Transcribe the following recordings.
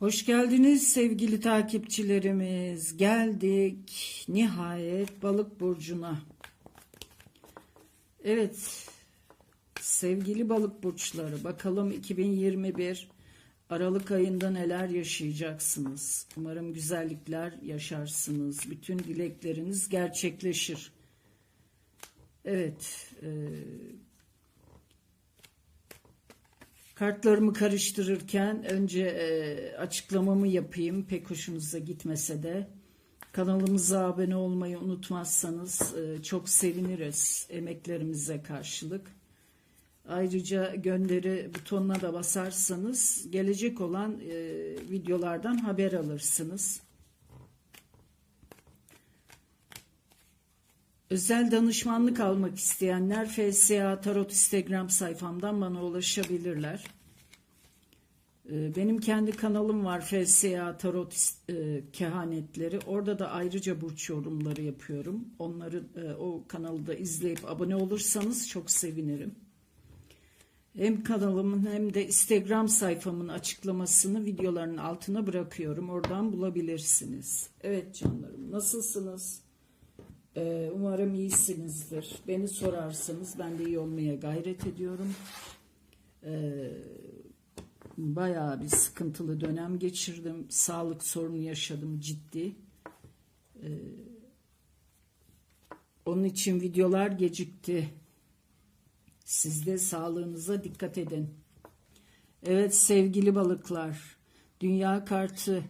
Hoş geldiniz sevgili takipçilerimiz. Geldik nihayet balık burcuna. Evet sevgili balık burçları bakalım 2021 Aralık ayında neler yaşayacaksınız. Umarım güzellikler yaşarsınız. Bütün dilekleriniz gerçekleşir. Evet. E, Kartlarımı karıştırırken önce e, açıklamamı yapayım. Pek hoşunuza gitmese de. Kanalımıza abone olmayı unutmazsanız e, çok seviniriz emeklerimize karşılık. Ayrıca gönderi butonuna da basarsanız gelecek olan e, videolardan haber alırsınız. Özel danışmanlık almak isteyenler FSA Tarot Instagram sayfamdan bana ulaşabilirler. Ee, Benim kendi kanalım var FSA Tarot e, Kehanetleri. Orada da ayrıca burç yorumları yapıyorum. Onları e, o kanalı da izleyip abone olursanız çok sevinirim. Hem kanalımın hem de Instagram sayfamın açıklamasını videoların altına bırakıyorum. Oradan bulabilirsiniz. Evet canlarım nasılsınız? Ee, Umarım iyisinizdir. Beni sorarsanız ben de iyi olmaya gayret ediyorum. Ee, Bayağı bir sıkıntılı dönem geçirdim. Sağlık sorunu yaşadım ciddi. Ee, Onun için videolar gecikti. Siz de sağlığınıza dikkat edin. Evet sevgili balıklar. Dünya kartı.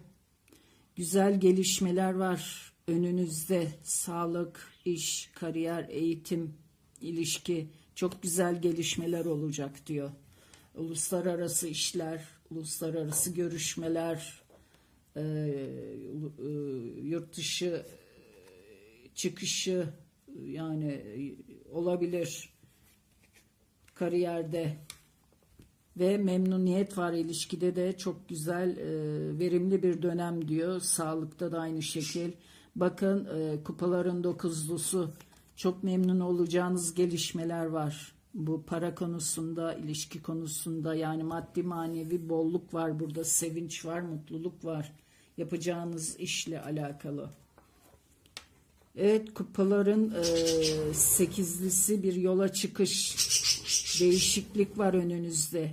Güzel gelişmeler var önünüzde. Sağlık, iş, kariyer, eğitim, ilişki. Çok güzel gelişmeler olacak diyor. Uluslararası işler, uluslararası görüşmeler, e, e, yurt dışı çıkışı yani e, olabilir kariyerde ve memnuniyet var ilişkide de çok güzel e, verimli bir dönem diyor. Sağlıkta da aynı şekil. Bakın e, kupaların dokuzlusu çok memnun olacağınız gelişmeler var. Bu para konusunda, ilişki konusunda yani maddi manevi bolluk var burada, sevinç var, mutluluk var. Yapacağınız işle alakalı. Evet kupaların e, sekizlisi bir yola çıkış değişiklik var önünüzde.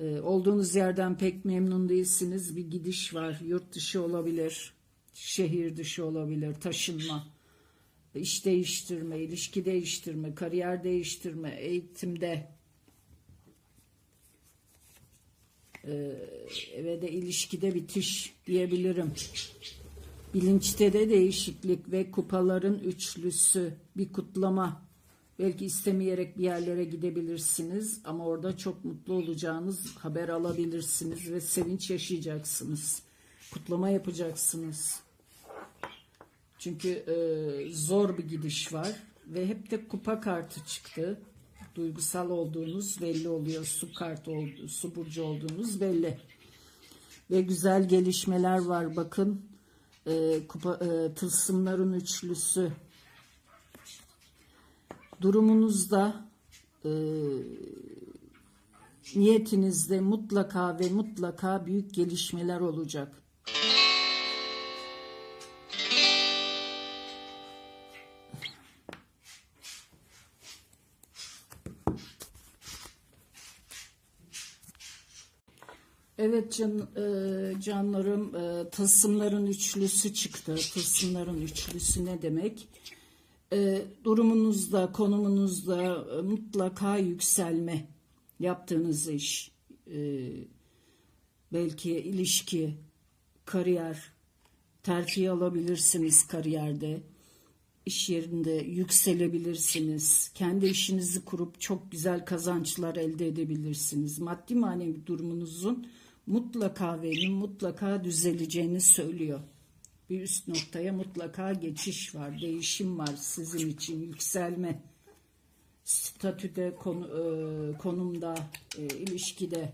E, olduğunuz yerden pek memnun değilsiniz bir gidiş var yurt dışı olabilir şehir dışı olabilir taşınma iş değiştirme ilişki değiştirme kariyer değiştirme eğitimde e, ve de ilişkide bitiş diyebilirim. Bilinçte de değişiklik ve kupaların üçlüsü bir kutlama. Belki istemeyerek bir yerlere gidebilirsiniz ama orada çok mutlu olacağınız haber alabilirsiniz ve sevinç yaşayacaksınız. Kutlama yapacaksınız. Çünkü e, zor bir gidiş var ve hep de kupa kartı çıktı. Duygusal olduğunuz belli oluyor. Su kartı oldu, su burcu olduğunuz belli. Ve güzel gelişmeler var. Bakın e, kupa, e, tılsımların üçlüsü durumunuzda e, niyetinizde mutlaka ve mutlaka büyük gelişmeler olacak. Evet can, e, canlarım e, tılsımların üçlüsü çıktı. Tılsımların üçlüsü ne demek? E, durumunuzda, konumunuzda e, mutlaka yükselme yaptığınız iş, e, belki ilişki, kariyer, terfi alabilirsiniz kariyerde, iş yerinde yükselebilirsiniz. Kendi işinizi kurup çok güzel kazançlar elde edebilirsiniz. Maddi manevi durumunuzun mutlaka ve mutlaka düzeleceğini söylüyor. Bir üst noktaya mutlaka geçiş var, değişim var sizin için, yükselme, statüde, konu, e, konumda, e, ilişkide.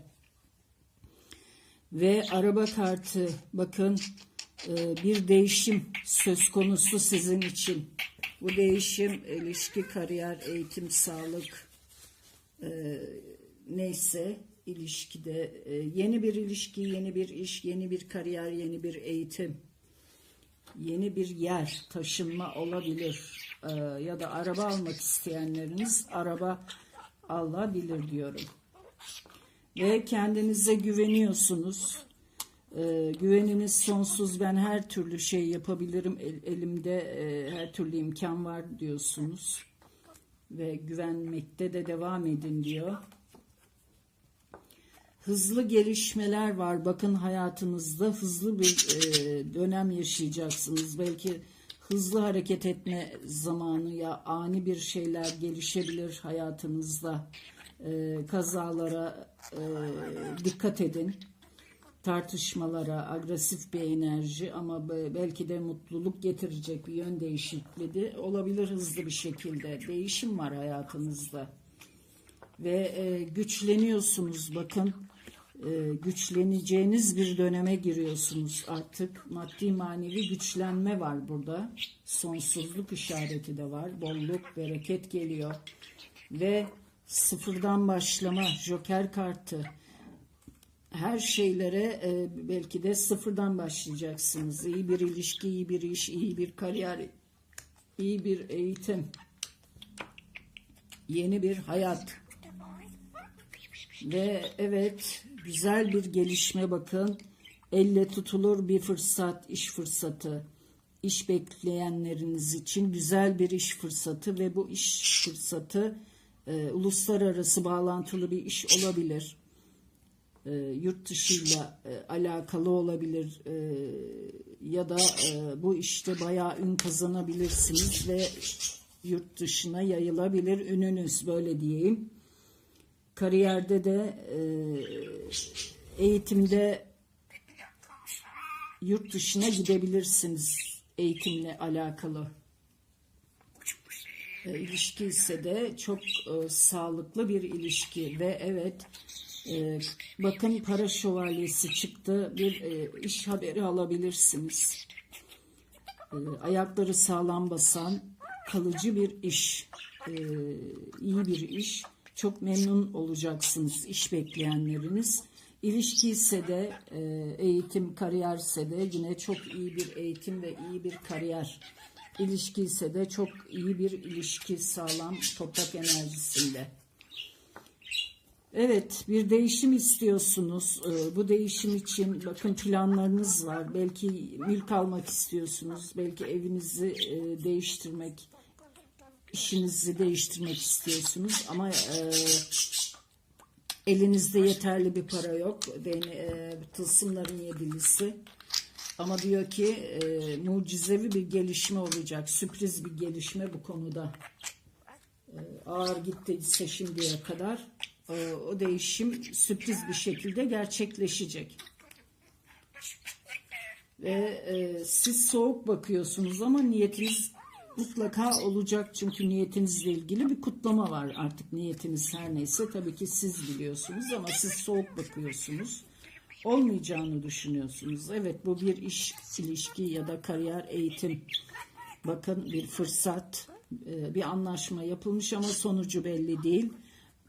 Ve araba kartı, bakın bir değişim söz konusu sizin için. Bu değişim ilişki, kariyer, eğitim, sağlık, e, neyse ilişkide e, yeni bir ilişki, yeni bir iş, yeni bir kariyer, yeni bir eğitim, yeni bir yer, taşınma olabilir. E, ya da araba almak isteyenleriniz araba alabilir diyorum. Ve kendinize güveniyorsunuz. E, güveniniz sonsuz. Ben her türlü şey yapabilirim. El- elimde e, her türlü imkan var diyorsunuz. Ve güvenmekte de devam edin diyor. Hızlı gelişmeler var. Bakın hayatınızda hızlı bir e, dönem yaşayacaksınız. Belki hızlı hareket etme zamanı ya ani bir şeyler gelişebilir hayatınızda. E, kazalara e, dikkat edin. Tartışmalara, agresif bir enerji ama be- belki de mutluluk getirecek bir yön değişikliği de olabilir hızlı bir şekilde. Değişim var hayatınızda. Ve e, güçleniyorsunuz. Bakın E, güçleneceğiniz bir döneme giriyorsunuz artık. Maddi manevi güçlenme var burada. Sonsuzluk işareti de var. Bolluk bereket geliyor. Ve sıfırdan başlama joker kartı her şeylere e, belki de sıfırdan başlayacaksınız iyi bir ilişki iyi bir iş iyi bir kariyer iyi bir eğitim yeni bir hayat ve evet güzel bir gelişme bakın. Elle tutulur bir fırsat, iş fırsatı. İş bekleyenleriniz için güzel bir iş fırsatı ve bu iş fırsatı e, uluslararası bağlantılı bir iş olabilir. E, yurt dışıyla e, alakalı olabilir e, ya da e, bu işte bayağı ün kazanabilirsiniz ve yurt dışına yayılabilir ününüz böyle diyeyim kariyerde de e, eğitimde yurt dışına gidebilirsiniz eğitimle alakalı. E, ilişki ise de çok e, sağlıklı bir ilişki ve evet e, bakın para şövalyesi çıktı bir e, iş haberi alabilirsiniz. E, ayakları sağlam basan kalıcı bir iş, e, iyi bir iş. Çok memnun olacaksınız iş bekleyenleriniz. İlişki ise de e, eğitim, kariyerse de yine çok iyi bir eğitim ve iyi bir kariyer. İlişki ise de çok iyi bir ilişki sağlam toprak enerjisinde. Evet, bir değişim istiyorsunuz. Ee, Bu değişim için bakın planlarınız var. Belki mülk almak istiyorsunuz. Belki evinizi e, değiştirmek, işinizi değiştirmek istiyorsunuz. Ama e, elinizde yeterli bir para yok. E, tılsımların yedilisi. Ama diyor ki mucizevi bir gelişme olacak. Sürpriz bir gelişme bu konuda ağır gittiyse şimdiye kadar o değişim sürpriz bir şekilde gerçekleşecek. Ve e, siz soğuk bakıyorsunuz ama niyetiniz mutlaka olacak. Çünkü niyetinizle ilgili bir kutlama var. Artık niyetiniz her neyse tabii ki siz biliyorsunuz ama siz soğuk bakıyorsunuz. Olmayacağını düşünüyorsunuz. Evet bu bir iş ilişki ya da kariyer eğitim. Bakın bir fırsat e, bir anlaşma yapılmış ama sonucu belli değil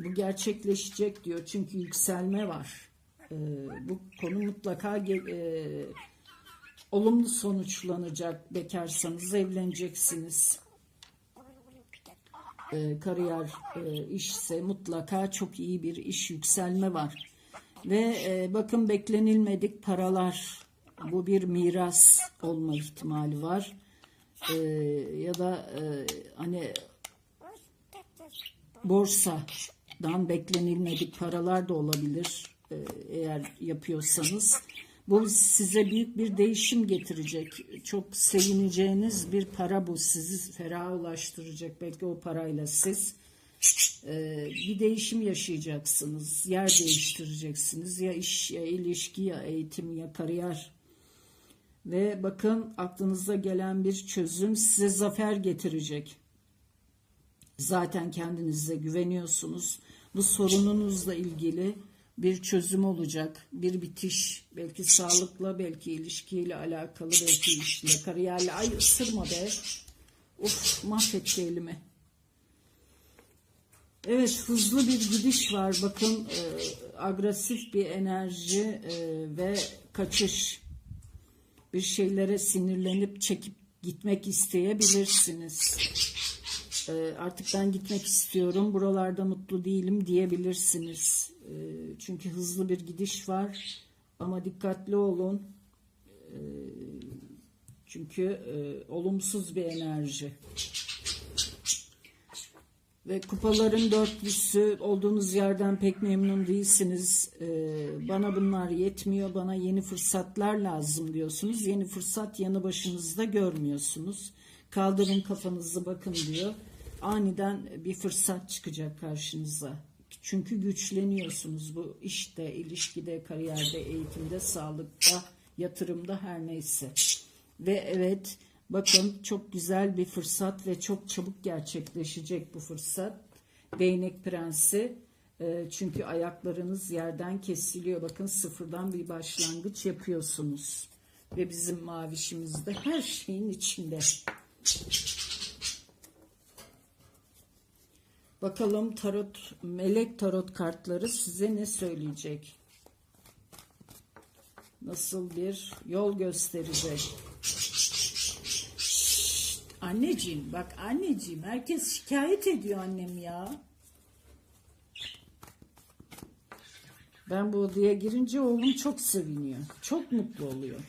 bu gerçekleşecek diyor çünkü yükselme var E, bu konu mutlaka e, olumlu sonuçlanacak. Bekarsanız evleneceksiniz. Ee, kariyer e, işse mutlaka çok iyi bir iş yükselme var. Ve e, bakın beklenilmedik paralar. Bu bir miras olma ihtimali var. Ee, ya da hani borsadan beklenilmedik paralar da olabilir e, eğer yapıyorsanız. Bu size büyük bir değişim getirecek. Çok sevineceğiniz bir para bu. Sizi feraha ulaştıracak. Belki o parayla siz e, bir değişim yaşayacaksınız. Yer değiştireceksiniz. Ya iş, ya ilişki, ya eğitim, ya kariyer. Ve bakın aklınıza gelen bir çözüm size zafer getirecek. Zaten kendinize güveniyorsunuz. Bu sorununuzla ilgili bir çözüm olacak, bir bitiş, belki sağlıkla, belki ilişkiyle alakalı, belki işle, kariyerle. Ay ısırma be. Of mahvetti elimi. Evet hızlı bir gidiş var. Bakın e, agresif bir enerji e, ve kaçış. Bir şeylere sinirlenip çekip gitmek isteyebilirsiniz. Artık ben gitmek istiyorum, buralarda mutlu değilim diyebilirsiniz. E, çünkü hızlı bir gidiş var ama dikkatli olun. E, çünkü e, olumsuz bir enerji. Ve kupaların dörtlüsü olduğunuz yerden pek memnun değilsiniz. Ee, bana bunlar yetmiyor, bana yeni fırsatlar lazım diyorsunuz. Yeni fırsat yanı başınızda görmüyorsunuz. Kaldırın kafanızı bakın diyor. Aniden bir fırsat çıkacak karşınıza. Çünkü güçleniyorsunuz bu işte, ilişkide, kariyerde, eğitimde, sağlıkta, yatırımda her neyse. Ve evet bakın çok güzel bir fırsat ve çok çabuk gerçekleşecek bu fırsat. Değnek prensi e, çünkü ayaklarınız yerden kesiliyor. Bakın sıfırdan bir başlangıç yapıyorsunuz. Ve bizim mavişimizde her şeyin içinde. Bakalım tarot, melek tarot kartları size ne söyleyecek? Nasıl bir yol gösterecek? Anneciğim bak anneciğim herkes şikayet ediyor annem ya. Ben bu odaya girince oğlum çok seviniyor. Çok mutlu oluyor.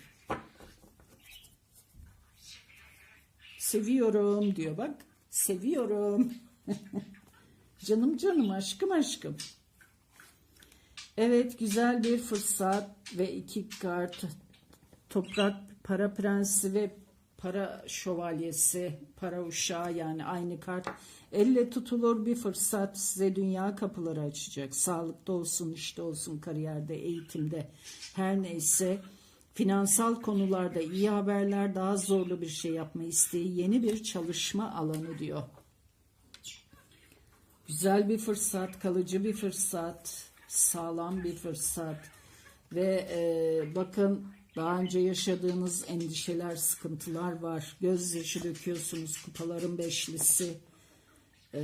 Seviyorum diyor bak. Seviyorum. canım canım aşkım aşkım. Evet güzel bir fırsat ve iki kart toprak para prensi ve para şövalyesi para uşağı yani aynı kart elle tutulur bir fırsat size dünya kapıları açacak sağlıkta olsun işte olsun kariyerde eğitimde her neyse finansal konularda iyi haberler daha zorlu bir şey yapma isteği yeni bir çalışma alanı diyor. Güzel bir fırsat, kalıcı bir fırsat, sağlam bir fırsat ve e, bakın daha önce yaşadığınız endişeler, sıkıntılar var. Gözyaşı döküyorsunuz, kupaların beşlisi. E,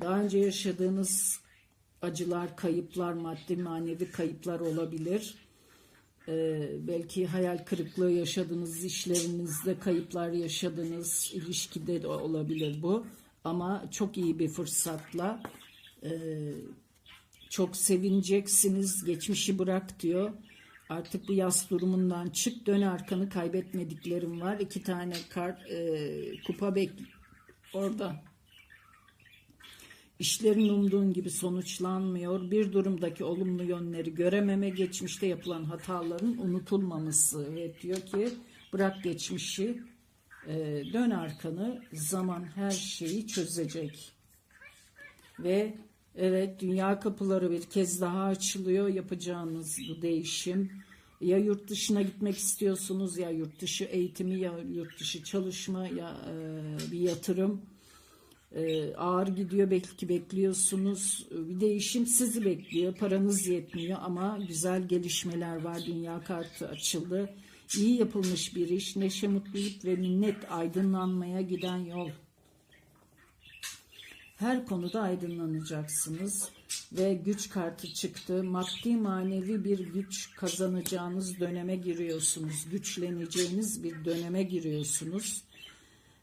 daha önce yaşadığınız acılar, kayıplar, maddi manevi kayıplar olabilir. E, belki hayal kırıklığı yaşadınız, işlerinizde kayıplar yaşadınız, ilişkide de olabilir bu. Ama çok iyi bir fırsatla e, çok sevineceksiniz. Geçmişi bırak diyor. Artık bu yas durumundan çık dön arkanı kaybetmediklerim var. İki tane kart e, kupa bek orada. İşlerin umduğun gibi sonuçlanmıyor. Bir durumdaki olumlu yönleri görememe, geçmişte yapılan hataların unutulmaması. Ve diyor ki bırak geçmişi, e, dön arkanı, zaman her şeyi çözecek. Ve evet dünya kapıları bir kez daha açılıyor yapacağınız bu değişim. Ya yurt dışına gitmek istiyorsunuz ya yurt dışı eğitimi ya yurt dışı çalışma ya e, bir yatırım. E, ağır gidiyor belki bekliyorsunuz. Bir değişim sizi bekliyor. Paranız yetmiyor ama güzel gelişmeler var. Dünya kartı açıldı. İyi yapılmış bir iş, neşe, mutluluk ve minnet aydınlanmaya giden yol. Her konuda aydınlanacaksınız ve güç kartı çıktı. Maddi manevi bir güç kazanacağınız döneme giriyorsunuz. Güçleneceğiniz bir döneme giriyorsunuz.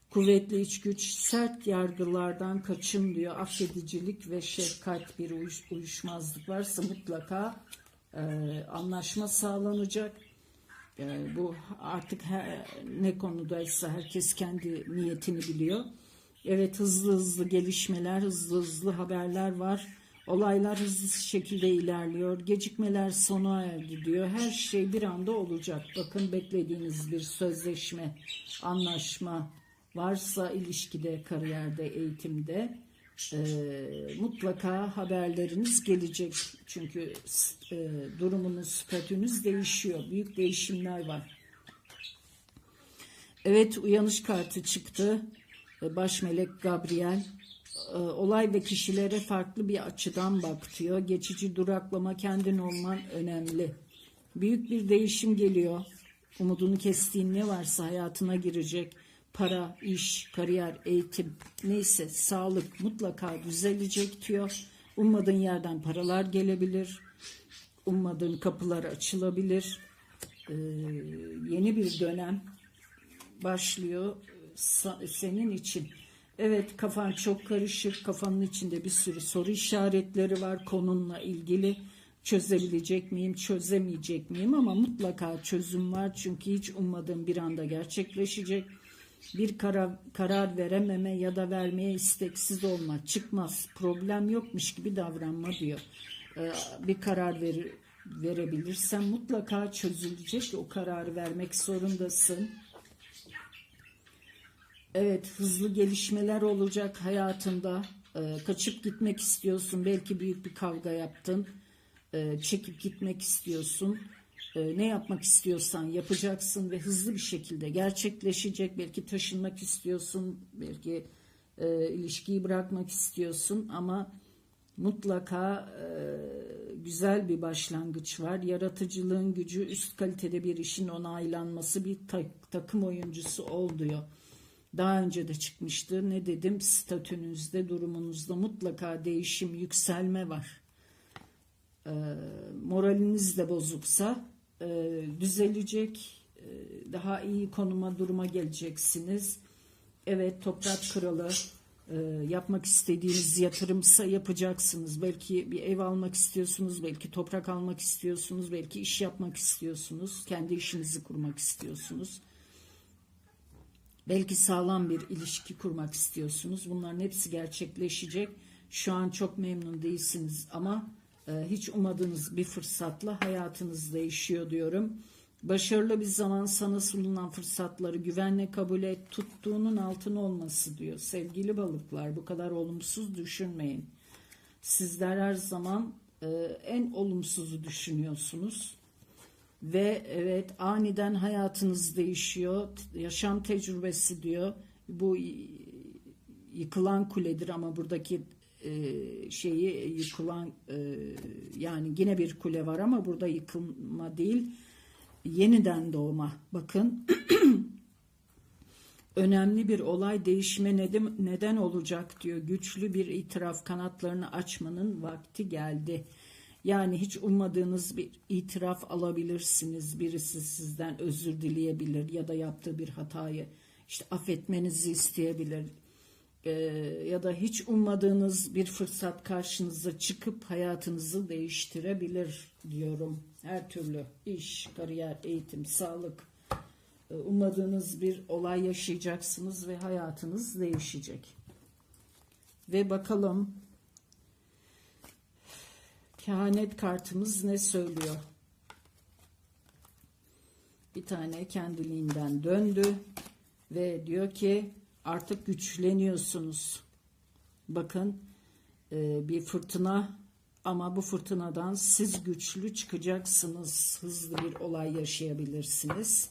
Kuvvetli iç güç, sert yargılardan kaçın diyor. Affedicilik ve şefkat bir uyuş, uyuşmazlık varsa mutlaka e, anlaşma sağlanacak. Bu artık her, ne konudaysa herkes kendi niyetini biliyor. Evet hızlı hızlı gelişmeler, hızlı hızlı haberler var. Olaylar hızlı şekilde ilerliyor. Gecikmeler sona erdi diyor. Her şey bir anda olacak. Bakın beklediğiniz bir sözleşme, anlaşma varsa ilişkide, kariyerde, eğitimde e, mutlaka haberleriniz gelecek. Çünkü e, durumunuz, statünüz değişiyor. Büyük değişimler var. Evet uyanış kartı çıktı. E, baş melek Gabriel e, olay ve kişilere farklı bir açıdan bakıyor. Geçici duraklama kendin olman önemli. Büyük bir değişim geliyor. Umudunu kestiğin ne varsa hayatına girecek. Para, iş, kariyer, eğitim neyse sağlık mutlaka düzelecek diyor. Ummadığın yerden paralar gelebilir. Ummadığın kapılar açılabilir. Ee, yeni bir dönem başlıyor senin için. Evet kafan çok karışık. Kafanın içinde bir sürü soru işaretleri var konunla ilgili. Çözebilecek miyim, çözemeyecek miyim ama mutlaka çözüm var. Çünkü hiç ummadığım bir anda gerçekleşecek. Bir karar, karar verememe ya da vermeye isteksiz olma, çıkmaz, problem yokmuş gibi davranma diyor. Ee, bir karar ver, verebilirsen mutlaka çözülecek. O kararı vermek zorundasın. Evet, hızlı gelişmeler olacak hayatında. Ee, kaçıp gitmek istiyorsun. Belki büyük bir kavga yaptın. Ee, çekip gitmek istiyorsun. Ee, ne yapmak istiyorsan yapacaksın ve hızlı bir şekilde gerçekleşecek. Belki taşınmak istiyorsun. Belki e, ilişkiyi bırakmak istiyorsun ama mutlaka e, güzel bir başlangıç var. Yaratıcılığın gücü üst kalitede bir işin onaylanması bir ta- takım oyuncusu ol diyor. Daha önce de çıkmıştı. Ne dedim? Statünüzde, durumunuzda mutlaka değişim, yükselme var. E, moraliniz de bozuksa e, düzelecek. E, daha iyi konuma, duruma geleceksiniz. Evet, toprak kralı e, yapmak istediğiniz yatırımsa yapacaksınız. Belki bir ev almak istiyorsunuz, belki toprak almak istiyorsunuz, belki iş yapmak istiyorsunuz, kendi işinizi kurmak istiyorsunuz. Belki sağlam bir ilişki kurmak istiyorsunuz. Bunların hepsi gerçekleşecek. Şu an çok memnun değilsiniz ama hiç ummadığınız bir fırsatla hayatınız değişiyor diyorum. Başarılı bir zaman sana sunulan fırsatları güvenle kabul et, tuttuğunun altın olması diyor. Sevgili balıklar bu kadar olumsuz düşünmeyin. Sizler her zaman e, en olumsuzu düşünüyorsunuz. Ve evet aniden hayatınız değişiyor. Yaşam tecrübesi diyor. Bu yıkılan kuledir ama buradaki şeyi yıkılan e, yani yine bir kule var ama burada yıkılma değil yeniden doğma. Bakın önemli bir olay değişime neden, neden olacak diyor. Güçlü bir itiraf kanatlarını açmanın vakti geldi. Yani hiç ummadığınız bir itiraf alabilirsiniz. Birisi sizden özür dileyebilir ya da yaptığı bir hatayı işte affetmenizi isteyebilir. Ee, ya da hiç ummadığınız bir fırsat karşınıza çıkıp hayatınızı değiştirebilir diyorum. Her türlü iş, kariyer, eğitim, sağlık e, ummadığınız bir olay yaşayacaksınız ve hayatınız değişecek. Ve bakalım kehanet kartımız ne söylüyor? Bir tane kendiliğinden döndü ve diyor ki artık güçleniyorsunuz. Bakın e, bir fırtına ama bu fırtınadan siz güçlü çıkacaksınız. Hızlı bir olay yaşayabilirsiniz.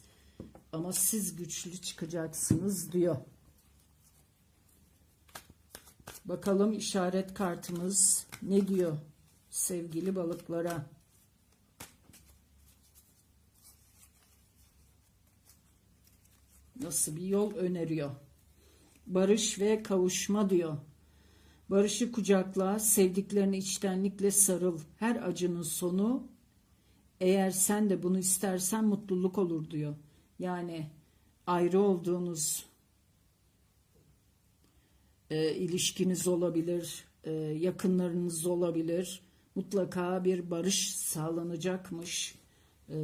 Ama siz güçlü çıkacaksınız diyor. Bakalım işaret kartımız ne diyor sevgili balıklara? Nasıl bir yol öneriyor? Barış ve kavuşma diyor. Barışı kucakla, sevdiklerini içtenlikle sarıl. Her acının sonu eğer sen de bunu istersen mutluluk olur diyor. Yani ayrı olduğunuz e, ilişkiniz olabilir, e, yakınlarınız olabilir. Mutlaka bir barış sağlanacakmış. E,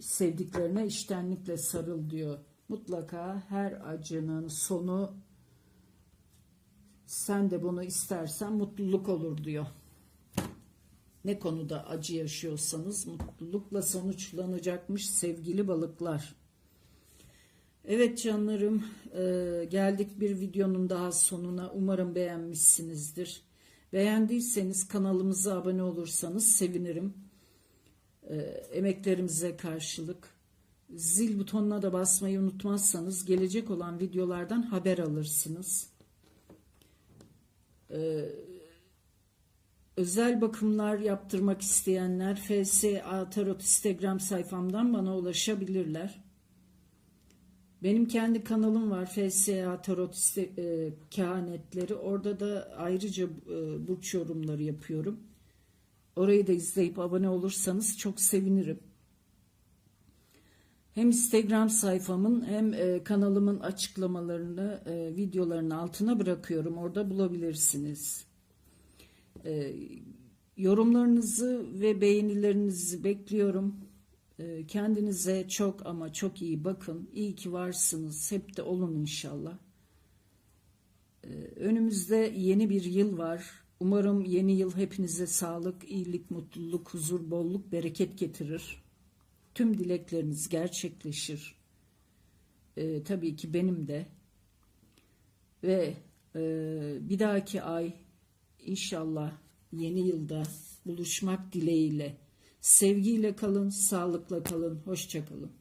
sevdiklerine iştenlikle sarıl diyor. Mutlaka her acının sonu sen de bunu istersen mutluluk olur diyor. Ne konuda acı yaşıyorsanız mutlulukla sonuçlanacakmış sevgili balıklar. Evet canlarım e, geldik bir videonun daha sonuna. Umarım beğenmişsinizdir. Beğendiyseniz kanalımıza abone olursanız sevinirim. E, emeklerimize karşılık. Zil butonuna da basmayı unutmazsanız gelecek olan videolardan haber alırsınız. Ee, özel bakımlar yaptırmak isteyenler FSA Tarot Instagram sayfamdan bana ulaşabilirler. Benim kendi kanalım var FSA Tarot e, Kehanetleri. Orada da ayrıca e, burç yorumları yapıyorum. Orayı da izleyip abone olursanız çok sevinirim. Hem Instagram sayfamın hem e, kanalımın açıklamalarını e, videoların altına bırakıyorum. Orada bulabilirsiniz. E, yorumlarınızı ve beğenilerinizi bekliyorum. E, kendinize çok ama çok iyi bakın. İyi ki varsınız. Hep de olun inşallah. E, önümüzde yeni bir yıl var. Umarım yeni yıl hepinize sağlık, iyilik, mutluluk, huzur, bolluk, bereket getirir. Tüm dilekleriniz gerçekleşir. E, tabii ki benim de. Ve e, bir dahaki ay inşallah yeni yılda buluşmak dileğiyle. Sevgiyle kalın, sağlıkla kalın, hoşça kalın.